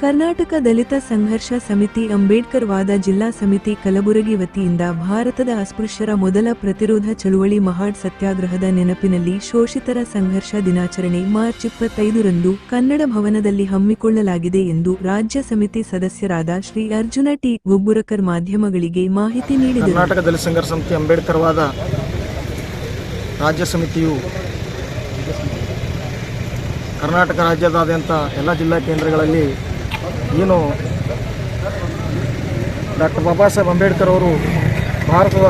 ಕರ್ನಾಟಕ ದಲಿತ ಸಂಘರ್ಷ ಸಮಿತಿ ಅಂಬೇಡ್ಕರ್ ವಾದ ಜಿಲ್ಲಾ ಸಮಿತಿ ಕಲಬುರಗಿ ವತಿಯಿಂದ ಭಾರತದ ಅಸ್ಪೃಶ್ಯರ ಮೊದಲ ಪ್ರತಿರೋಧ ಚಳುವಳಿ ಮಹಾಡ್ ಸತ್ಯಾಗ್ರಹದ ನೆನಪಿನಲ್ಲಿ ಶೋಷಿತರ ಸಂಘರ್ಷ ದಿನಾಚರಣೆ ಮಾರ್ಚ್ ಇಪ್ಪತ್ತೈದರಂದು ಕನ್ನಡ ಭವನದಲ್ಲಿ ಹಮ್ಮಿಕೊಳ್ಳಲಾಗಿದೆ ಎಂದು ರಾಜ್ಯ ಸಮಿತಿ ಸದಸ್ಯರಾದ ಶ್ರೀ ಅರ್ಜುನ ಟಿ ಗೊಬ್ಬುರಕರ್ ಮಾಧ್ಯಮಗಳಿಗೆ ಮಾಹಿತಿ ನೀಡಿದರು. ಕರ್ನಾಟಕ ದಲಿತ ಸಂಘರ್ಷ ಸಮಿತಿ ಅಂಬೇಡ್ಕರ್ವಾದ ರಾಜ್ಯ ಸಮಿತಿಯು ಕರ್ನಾಟಕ ರಾಜ್ಯದಾದ್ಯಂತ ಎಲ್ಲ ಜಿಲ್ಲಾ ಕೇಂದ್ರಗಳಲ್ಲಿ ಏನು ಡಾಕ್ಟರ್ ಬಾಬಾ ಸಾಹೇಬ್ ಅಂಬೇಡ್ಕರ್ ಅವರು ಭಾರತದ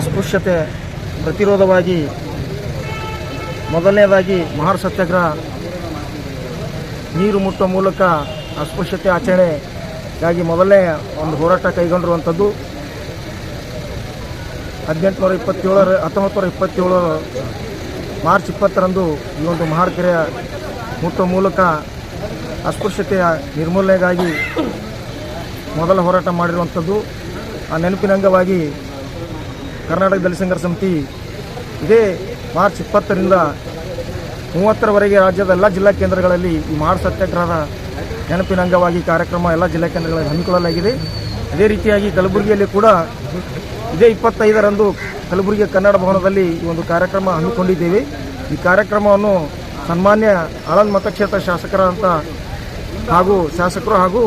ಅಸ್ಪೃಶ್ಯತೆ ಪ್ರತಿರೋಧವಾಗಿ ಮೊದಲನೇದಾಗಿ ಮಹಾರ್ ಸತ್ಯಾಗ್ರಹ ನೀರು ಮುಟ್ಟುವ ಮೂಲಕ ಅಸ್ಪೃಶ್ಯತೆ ಆಚರಣೆಗಾಗಿ ಮೊದಲನೇ ಒಂದು ಹೋರಾಟ ಕೈಗೊಂಡಿರುವಂಥದ್ದು. ಹದಿನೆಂಟುನೂರ ಇಪ್ಪತ್ತೇಳರ ಹತ್ತೊಂಬತ್ತು ನೂರ ಇಪ್ಪತ್ತೇಳು ಮಾರ್ಚ್ ಇಪ್ಪತ್ತರಂದು ಈ ಒಂದು ಮಹಾರ್ ಕೆರೆಯ ಮುಟ್ಟುವ ಮೂಲಕ ಅಸ್ಪೃಶ್ಯತೆಯ ನಿರ್ಮೂಲನೆಗಾಗಿ ಮೊದಲ ಹೋರಾಟ ಮಾಡಿರುವಂಥದ್ದು. ಆ ನೆನಪಿನ ಅಂಗವಾಗಿ ಕರ್ನಾಟಕ ದಲಿತ ಸಮಿತಿ ಇದೇ ಮಾರ್ಚ್ ಇಪ್ಪತ್ತರಿಂದ ಮೂವತ್ತರವರೆಗೆ ರಾಜ್ಯದ ಎಲ್ಲ ಜಿಲ್ಲಾ ಕೇಂದ್ರಗಳಲ್ಲಿ ಈ ಮಾರ್ಚ್ ಸತ್ಯಾಗ್ರಹದ ನೆನಪಿನ ಅಂಗವಾಗಿ ಕಾರ್ಯಕ್ರಮ ಎಲ್ಲ ಜಿಲ್ಲಾ ಕೇಂದ್ರಗಳಲ್ಲಿ ಹಮ್ಮಿಕೊಳ್ಳಲಾಗಿದೆ. ಅದೇ ರೀತಿಯಾಗಿ ಕಲಬುರಗಿಯಲ್ಲಿ ಕೂಡ ಇದೇ ಇಪ್ಪತ್ತೈದರಂದು ಕಲಬುರಗಿಯ ಕನ್ನಡ ಭವನದಲ್ಲಿ ಈ ಒಂದು ಕಾರ್ಯಕ್ರಮ ಹಮ್ಮಿಕೊಂಡಿದ್ದೇವೆ. ಈ ಕಾರ್ಯಕ್ರಮವನ್ನು ಸನ್ಮಾನ್ಯ ಆಳಂದ್ ಮತಕ್ಷೇತ್ರ ಶಾಸಕರಾದಂಥ ಹಾಗೂ ಶಾಸಕರು ಹಾಗೂ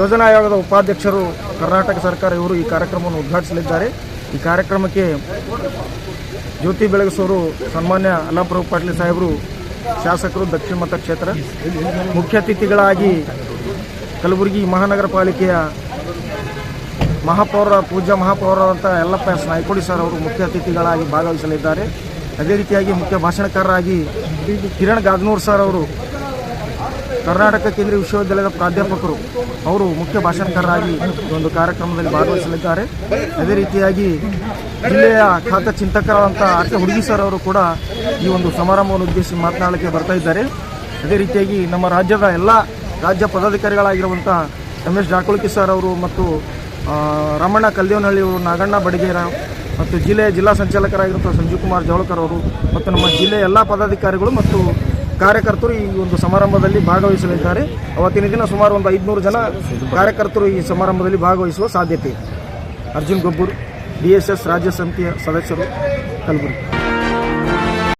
ಯೋಜನಾ ಆಯೋಗದ ಉಪಾಧ್ಯಕ್ಷರು ಕರ್ನಾಟಕ ಸರ್ಕಾರ ಇವರು ಈ ಕಾರ್ಯಕ್ರಮವನ್ನು ಉದ್ಘಾಟಿಸಲಿದ್ದಾರೆ. ಈ ಕಾರ್ಯಕ್ರಮಕ್ಕೆ ಜ್ಯೋತಿ ಬೆಳಗಿಸೋರು ಸನ್ಮಾನ್ಯ ಅಲ್ಲಾಪ್ರಭು ಪಾಟೀಲ್ ಸಾಹೇಬರು, ಶಾಸಕರು ದಕ್ಷಿಣ ಮತಕ್ಷೇತ್ರ ಮುಖ್ಯ ಅತಿಥಿಗಳಾಗಿ ಕಲಬುರಗಿ ಮಹಾನಗರ ಪಾಲಿಕೆಯ ಮಹಾಪೌರ, ಪೂಜ್ಯ ಮಹಾಪೌರರಂತ ಯಲ್ಲಪ್ಪ ಎಸ್ ನಾಯ್ಕೋಡಿ ಸರ್ ಅವರು ಮುಖ್ಯ ಅತಿಥಿಗಳಾಗಿ ಭಾಗವಹಿಸಲಿದ್ದಾರೆ. ಅದೇ ರೀತಿಯಾಗಿ ಮುಖ್ಯ ಭಾಷಣಕಾರರಾಗಿ ಕಿರಣ್ ಗಾದ್ನೂರ್ ಸರ್ ಅವರು ಕರ್ನಾಟಕ ಕೇಂದ್ರೀಯ ವಿಶ್ವವಿದ್ಯಾಲಯದ ಪ್ರಾಧ್ಯಾಪಕರು ಅವರು ಮುಖ್ಯ ಭಾಷಣಕಾರರಾಗಿ ಒಂದು ಕಾರ್ಯಕ್ರಮದಲ್ಲಿ ಭಾಗವಹಿಸಲಿದ್ದಾರೆ. ಅದೇ ರೀತಿಯಾಗಿ ಜಿಲ್ಲೆಯ ಖಾತ ಚಿಂತಕರಾದಂಥ ಅರ್ಥ ಹುಡುಗಿ ಸರ್ ಅವರು ಕೂಡ ಈ ಒಂದು ಸಮಾರಂಭವನ್ನು ಉದ್ದೇಶಿಸಿ ಮಾತನಾಡಲಿಕ್ಕೆ ಬರ್ತಾ ಇದ್ದಾರೆ. ಅದೇ ರೀತಿಯಾಗಿ ನಮ್ಮ ರಾಜ್ಯದ ಎಲ್ಲ ರಾಜ್ಯ ಪದಾಧಿಕಾರಿಗಳಾಗಿರುವಂಥ ರಮೇಶ್ ಜಾಕುಳ್ಕಿ ಸರ್ ಅವರು ಮತ್ತು ರಮಣ್ಣ ಕಲ್ದೇವನಹಳ್ಳಿ ಅವರು, ನಾಗಣ್ಣ ಬಡಿಗೇರ ಮತ್ತು ಜಿಲ್ಲೆಯ ಜಿಲ್ಲಾ ಸಂಚಾಲಕರಾಗಿರುವಂಥ ಸಂಜೀವ್ ಕುಮಾರ್ ಜವಳಕರ್ ಅವರು ಮತ್ತು ನಮ್ಮ ಜಿಲ್ಲೆಯ ಎಲ್ಲ ಪದಾಧಿಕಾರಿಗಳು ಮತ್ತು ಕಾರ್ಯಕರ್ತರು ಈ ಒಂದು ಸಮಾರಂಭದಲ್ಲಿ ಭಾಗವಹಿಸಲಿದ್ದಾರೆ ಅವತ್ತಿನ ದಿನ ಸುಮಾರು ಒಂದು ಐದುನೂರು ಜನ ಕಾರ್ಯಕರ್ತರು ಈ ಸಮಾರಂಭದಲ್ಲಿ ಭಾಗವಹಿಸುವ ಸಾಧ್ಯತೆ ಇದೆ. ಅರ್ಜುನ್ ಗೊಬ್ಬೂರ್, ಡಿ ರಾಜ್ಯ ಸಮಿತಿಯ ಸದಸ್ಯರು ಕಲಬುರಗಿ